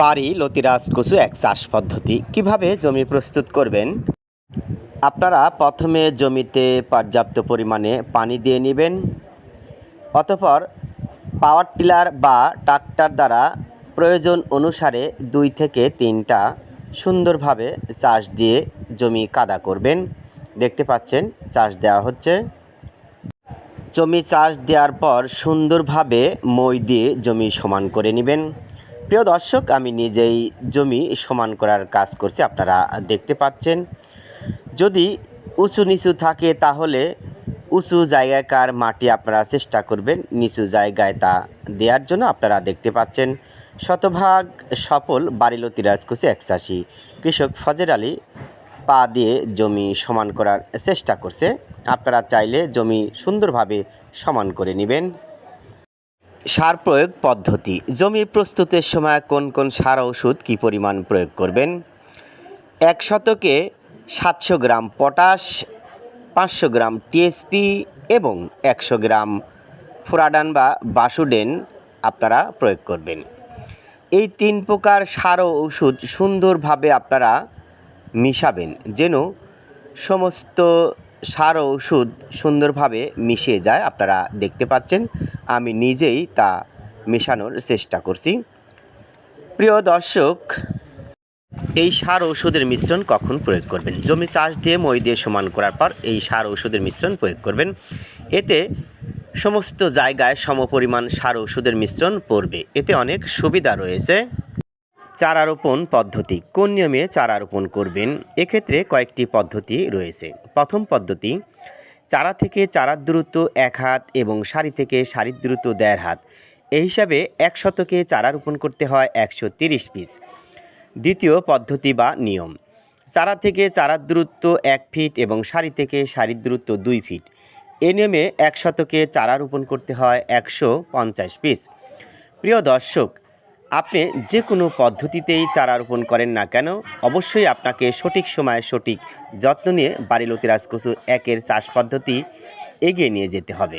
বাড়ি লতিরাজ কচু এক চাষ পদ্ধতি। কীভাবে জমি প্রস্তুত করবেন? আপনারা প্রথমে জমিতে পর্যাপ্ত পরিমাণে পানি দিয়ে নেবেন। অতপর পাওয়ার টিলার বা ট্রাক্টর দ্বারা প্রয়োজন অনুসারে দুই থেকে তিনটা সুন্দরভাবে চাষ দিয়ে জমি কাদা করবেন। দেখতে পাচ্ছেন, চাষ দেওয়া হচ্ছে। জমি চাষ দেওয়ার পর সুন্দরভাবে মই দিয়ে জমি সমান করে নেবেন। প্রিয় দর্শক, আমি নিজেই জমি সমান করার কাজ করছি। আপনারা দেখতে পাচ্ছেন। যদি উঁচু নিচু থাকে তাহলে উঁচু জায়গাকার মাটি আপনারা চেষ্টা করবেন, নিচু জায়গায় তা দেওয়ার জন্য আপনারা দেখতে পাচ্ছেন শতভাগ সফল বাড়িলতি রাজকুচি এক চাষি কৃষক ফজর আলী পা দিয়ে জমি সমান করার চেষ্টা করছে। আপনারা চাইলে জমি সুন্দরভাবে সমান করে নেবেন। সার প্রয়োগ পদ্ধতি। জমি প্রস্তুতের সময় কোন কোন সার ওষুধ কী পরিমাণ প্রয়োগ করবেন? এক শতকে সাতশো গ্রাম পটাশ, পাঁচশো গ্রাম টিএসপি এবং একশো গ্রাম ফোরাডান বা বাসুডেন আপনারা প্রয়োগ করবেন। এই তিন প্রকার সার ওষুধ সুন্দরভাবে আপনারা মিশাবেন, যেন সমস্ত সার ও ওষুধ সুন্দরভাবে মিশে যায়, আপনারা দেখতে পাচ্ছেন। আমি নিজেই তা মেশানোর চেষ্টা করছি। প্রিয় দর্শক, এই সার ওষুধের মিশ্রণ কখন প্রয়োগ করবেন? জমি চাষ দিয়ে মই দিয়ে সমান করার পর এই সার ওষুধের মিশ্রণ প্রয়োগ করবেন। এতে সমস্ত জায়গায় সমপরিমাণ সার ওষুধের মিশ্রণ পড়বে। এতে অনেক সুবিধা রয়েছে। চারা রোপণ পদ্ধতি। কোন নিয়মে চারা রোপণ করবেন? এক্ষেত্রে কয়েকটি পদ্ধতি রয়েছে। প্রথম পদ্ধতি, চারা থেকে চারার দূরত্ব এক হাত এবং সারি থেকে সারির দূরত্ব দেড় হাত। এই হিসাবে এক শতকে চারা রোপণ করতে হয় একশো তিরিশ পিস। দ্বিতীয় পদ্ধতি বা নিয়ম, চারা থেকে চারার দূরত্ব এক ফিট এবং সারি থেকে সারির দূরত্ব দুই ফিট। এ নিয়মে এক শতকে চারা রোপণ করতে হয় একশো পঞ্চাশ পিস। প্রিয় দর্শক আপনি যে কোনো পদ্ধতিতেই চারা রোপণ করেন না কেন, অবশ্যই আপনাকে সঠিক সময়ে সঠিক যত্ন নিয়ে বাড়িলতি রাজকচু একের চাষ পদ্ধতি এগিয়ে নিয়ে যেতে হবে।